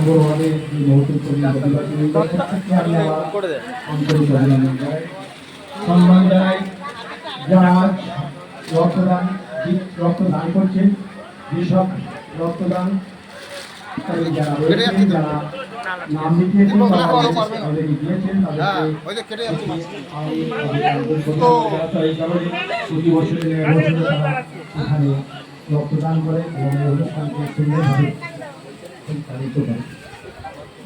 নম্বর ওয়ার্ডে অভিনন্দন জানাই সম্মান জানাই যারা রক্তদান রক্তদান করছেন যেসব রক্তদান যারা নাম লিখিয়েছেন দিয়েছেন তাদেরকে করছি। যারা এই কারণে প্রতি বছরে এখানে রক্তদান করে এবং অনুষ্ঠানকে সুন্দরভাবে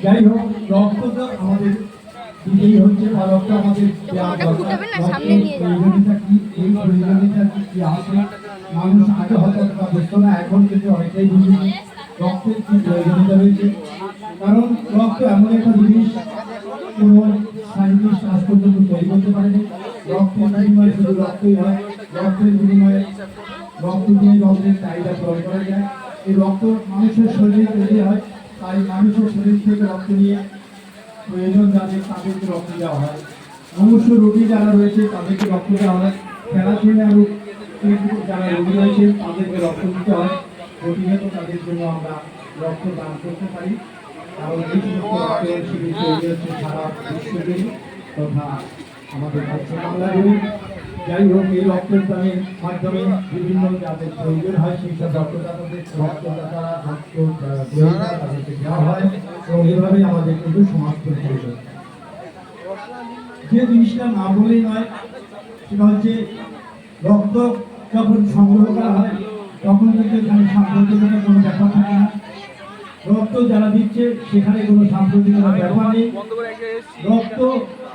যাই হোক রক্ত তো আমাদের দিতেই হচ্ছে বা রক্ত আমাদের এই প্রয়োজনীয়তা কি আছে মানুষ আগে হয়তো অতটা বুঝতো না এখন কিন্তু অনেকটাই বুঝেছে রক্তের কি প্রয়োজনীয়তা রয়েছে কারণ রক্ত এমন একটা জিনিস কোনো সাইন্টিস্ট আজ পর্যন্ত তৈরি করতে পারেনি রক্তের বিনিময়ে শুধু রক্তই হয় রক্তের বিনিময়ে রক্ত দিয়ে রক্তের চাহিদা পূরণ করা যায়। এই রক্ত মানুষের শরীরে তৈরি হয়, তাই মানুষের শরীর থেকে রক্ত নিয়ে প্রয়োজন যাদের তাদেরকে রক্ত দেওয়া হয়। মনুষ্য রোগী যারা রয়েছে তাদেরকে রক্ত দেওয়া হয়। প্যারাথিনা রোগ যারা রোগী রয়েছে তাদেরকে রক্ত দিতে হয়। প্রতিনিয়ত তাদের জন্য আমরা রক্ত দান করতে পারি। কারণ তথা আমাদের যাই হোক, এই রক্তের দানের মাধ্যমে বিভিন্ন যাদের প্রয়োজন হয় সেই সব রক্তদাতাদের রক্তদাতারা রক্ত তাদেরকে দেওয়া হয় এবং এইভাবে আমাদের কিন্তু পরিচালিত হয়। যে জিনিসটা না বলেই নয়, সেটা হচ্ছে রক্ত যখন সংগ্রহ করা হয়, তখন কিন্তু এখানে সাম্প্রতিকতা কোনো ব্যাপার থাকে না রক্ত যারা দিচ্ছে, সেখানে কোনো সাম্প্রতিকতার ব্যাপার নেই রক্ত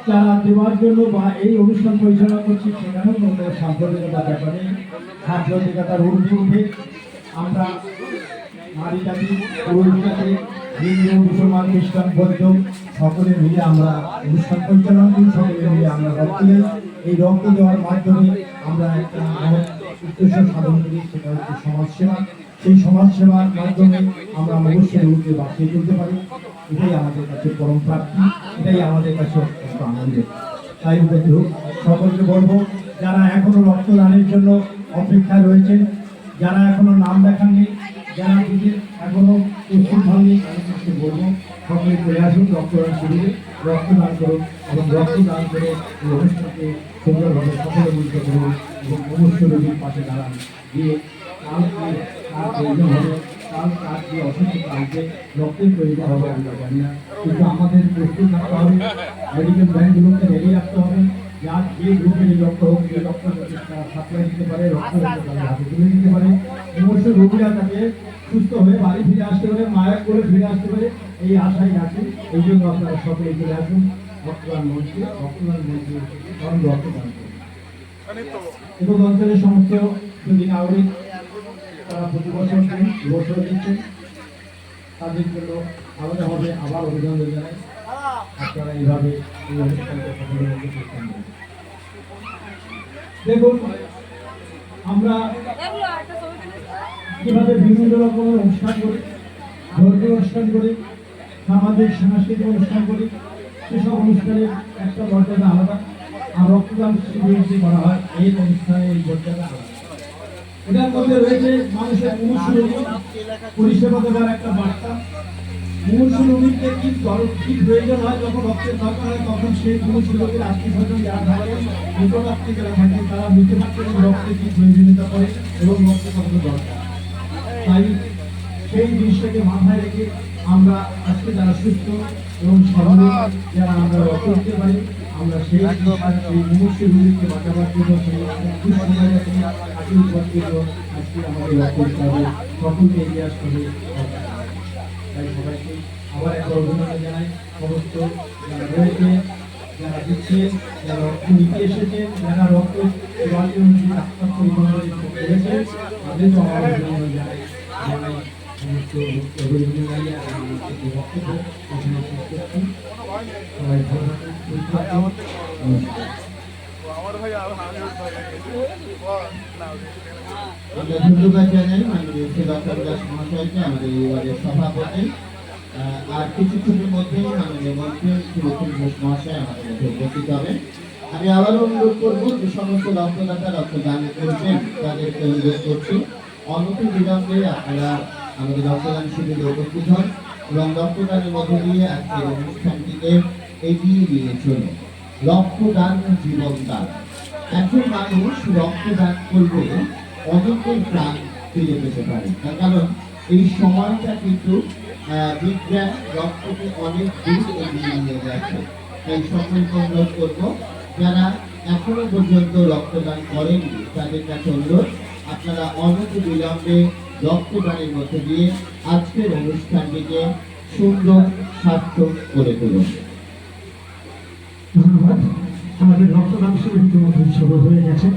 যারা দেওয়ার জন্য বা এই অনুষ্ঠান পরিচালনা করছি সেখানেও কোনো সাম্প্রতিকতার ব্যাপার সাম্প্রতিকতার ঊর্ধ্বে আমরা নারী জাতি পুরুষ হিন্দু, মুসলমান, খ্রিস্টান, বৌদ্ধ সকলে মিলে আমরা অনুষ্ঠান পরিচালনা করি, সকলে মিলে আমরা রক্ত এই রক্ত দেওয়ার মাধ্যমে আমরা একটা উদ্দেশ্য সাধন করি, সেটা হচ্ছে সমাজসেবা। সেই সমাজসেবার মাধ্যমে আমরা মনুষ্যের রূপে বাঁচিয়ে তুলতে পারি। এটাই আমাদের কাছে পরম প্রাপ্তি, এটাই আমাদের কাছে অত্যন্ত আনন্দের। তাই বন্ধু সকলকে বলব, যারা এখনও রক্তদানের জন্য অপেক্ষায় রয়েছেন, যারা এখনও নাম দেখাননি, যারা নিজের এখনও প্রস্তুত হননি, তাদেরকে বলব, সকলে চলে আসুন রক্তদান শিবিরে। রক্তদান করুন এবং রক্তদান করে এই অনুষ্ঠানকে সুন্দরভাবে সকলে মিলিত করুন এবং রোগীর পাশে দাঁড়ান। দিয়ে কালকে কার প্রয়োজন হবে কাল কার যে অসুস্থতা আসবে রক্তের প্রয়োজন হবে আমরা জানি না। কিন্তু আমাদের প্রস্তুত থাকতে হবে মেডিকেল ব্যাংকগুলোকে রেডি রাখতে হবে যার যে গ্রুপের রক্ত হোক যে রক্ত সাপ্লাই দিতে পারে রক্ত হাতে তুলে দিতে পারে। সমস্ত রোগীরা তাকে সুস্থ হয়ে বাড়ি ফিরে আসতে পারে মায়ের করে ফিরে আসতে পারে এই আশাই আছে এই জন্য আপনারা সকলে চলে আসুন রক্তদান মঞ্চে রক্তদান মঞ্চে কারণ রক্তদান এবং অঞ্চলের সমস্ত যদি নাগরিক তারা প্রতি বছর বছর দিচ্ছেন তাদের জন্য আলাদাভাবে আবার অভিনন্দন জানাই। আপনারা এইভাবে এই অনুষ্ঠানকে করুন। দেখুন, আমরা কীভাবে বিভিন্ন রকমের অনুষ্ঠান করি, ধর্মীয় অনুষ্ঠান করি, সামাজিক, সাংস্কৃতিক অনুষ্ঠান করি, সেসব অনুষ্ঠানের একটা মর্যাদা আলাদা। আর রক্তদান শিবির করা হয়, এই অনুষ্ঠানে এই মর্যাদা আলাদা। এটার মধ্যে রয়েছে মানুষের মুমূর্ষু পরিষেবা দেওয়ার একটা বার্তা। মুমূর্ষু রোগীকে কি কি প্রয়োজন হয়, যখন রক্তের দরকার হয়, তখন সেই মুমূর্ষু আত্মীয় স্বজন যারা থাকে নিকটাত্মীয় যারা থাকে, তারা বুঝতে পারছে যে রক্তে কি প্রয়োজনীয়তা করে এবং রক্ত কত দরকার? তাই সেই জিনিসটাকে মাথায় রেখে আমরা আজকে যারা সুস্থ এবং স্বাভাবিক যারা আমরা রক্ত দিতে পারি আমরা সেই সেই মুমূর্ষু রোগীকে বাঁচাবার জন্য সেই আজকে আমাদের দিতে হবে। সকলকে এগিয়ে আসতে হবে। তাই সবাইকে আবার অভিনন্দন জানাই। সমস্ত যারা রয়েছে যারা দিচ্ছে যারা রক্ত নিতে এসেছে যারা রক্ত ডাক্তার করেছে তাদেরকে আমার অভিনন্দন জানাই। জানাই সমস্ত যে বক্তব্য শেষ করছি সবাই আর কিছুক্ষণের মধ্যেই মাননীয় মন্ত্রী ঘোষ মহাশয় আমাদের মধ্যে উপস্থিত হবেন আমি আবারও অনুরোধ করব যে সমস্ত রক্তদাতা রক্তদান করবেন তাদেরকে অনুরোধ করছি অনতি বিলম্বে আপনারা আমাদের রক্তদান শিবিরে উপস্থিত হন এবং রক্তদানের মধ্য দিয়ে আজকের অনুষ্ঠানটিকে এগিয়ে নিয়ে চলে রক্তদান জীবনদান একজন মানুষ রক্তদান করলে অনেকের প্রাণ ফিরে পেতে পারে। তার কারণ এই সময়টা কিন্তু বিজ্ঞান রক্তকে অনেক দূর এগিয়ে নিয়ে যাচ্ছে তাই সকলকে অনুরোধ করব, যারা এখনও পর্যন্ত রক্তদান করেননি, তাদের কাছে অনুরোধ, আপনারা অনতি বিলম্বে রক্তদানের মধ্যে দিয়ে আজকের অনুষ্ঠানটিকে সুন্দর, সার্থক করে তুলুন ধন্যবাদ। আমাদের রক্তদান শিবির ইতিমধ্যে শুরু হয়ে গেছে।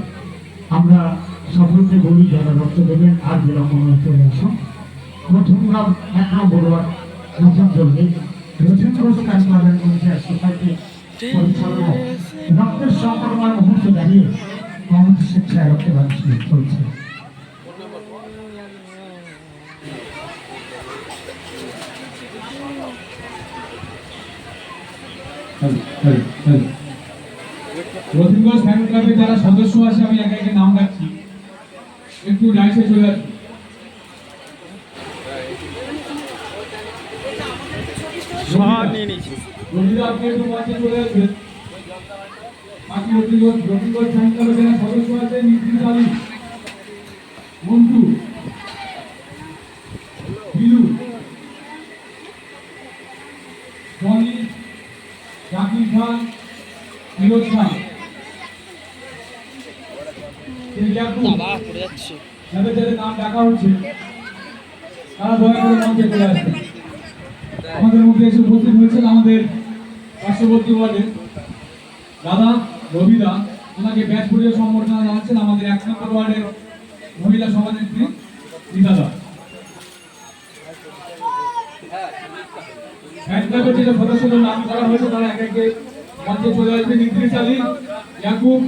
আমরা সকলকে বলি, যারা রক্ত দেবেন, আর নয় চলে আসুন। এক নম্বর নতুন রক্তের সংক্রমণ মুহূর্তে দাঁড়িয়ে স্বেচ্ছায় রক্তদান শিবির চলছে। রথিনগঞ্জ ফ্যান ক্লাবের যারা সদস্য আছে আমি একে একে নাম ডাকছি। একটু ডাইসে চলে নিয়েছি। রবিদা আপনি একটু মঞ্চে চলে আসবেন বাকি রথিনগঞ্জ রথিনগঞ্জ ফ্যান ক্লাবের যারা সদস্য আছে নিতিন আলী মন্টু বিলু সনি জাকির খান যাচ্ছে। যাদের যাদের নাম ডাকা হচ্ছে তারা দয়া করে মঞ্চে চলে আসবেন। আমাদের মধ্যে এসে উপস্থিত হয়েছেন আমাদের পার্শ্ববর্তী ওয়ার্ডের দাদা রবিদা। ওনাকে ব্যাচ পরিয়ে সম্বর্ধনা জানাচ্ছেন আমাদের এক নম্বর ওয়ার্ডের মহিলা সভানেত্রী রীতাদা। ফ্যান ক্লাবের যে সদস্যদের নাম করা হয়েছে তারা এক একে মঞ্চে চলে আসবেন ইদ্রিস আলী ইয়াকুব,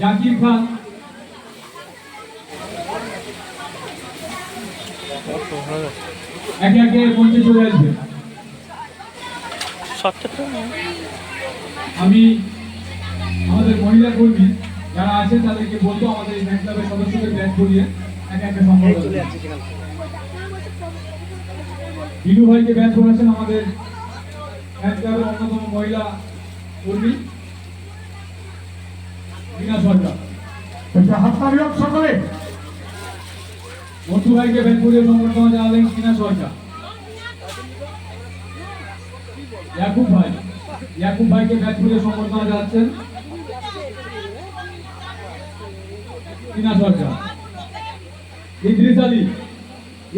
জাকির খান। একে একে মঞ্চে চলে আসবে। আমি আমাদের মহিলা কর্মী যারা আছেন, তাদেরকে বলতো আমাদের এই ফ্যান ক্লাবের সদস্যদের ব্যাচ করিয়ে একে একে সম্পর্ক বিলু ভাইকে ব্যাচ করেছেন আমাদের ফ্যান অন্যতম মহিলা কর্মী রীনা সরকার। সকলে। ভাইকে জানালেন সরকার। ইয়াকুব ভাই ইয়াকুব ভাইকে ব্যাচ করিয়ে সম্বর্ধনা জানাচ্ছেন রীনা সরকার। ইদ্রিস আলী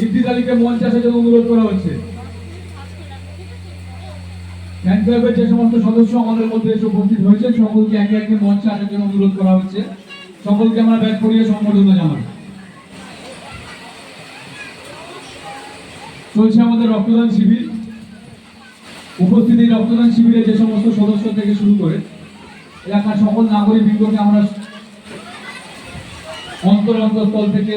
ইদ্রিস আলীকে মঞ্চে আসার জন্য অনুরোধ করা হচ্ছে। ফ্যান ক্লাবের যে সমস্ত সদস্য আমাদের মধ্যে এসে উপস্থিত হয়েছেন সকলকে একে একে মঞ্চে আসার জন্য অনুরোধ করা হচ্ছে। সকলকে আমরা ব্যাচ করিয়ে চলছে আমাদের রক্তদান শিবির। উপস্থিতি রক্তদান শিবিরে যে সমস্ত সদস্য থেকে শুরু করে এলাকার সকল নাগরিক বৃন্দকে আমরা অন্তর অন্তর অন্তঃস্থল থেকে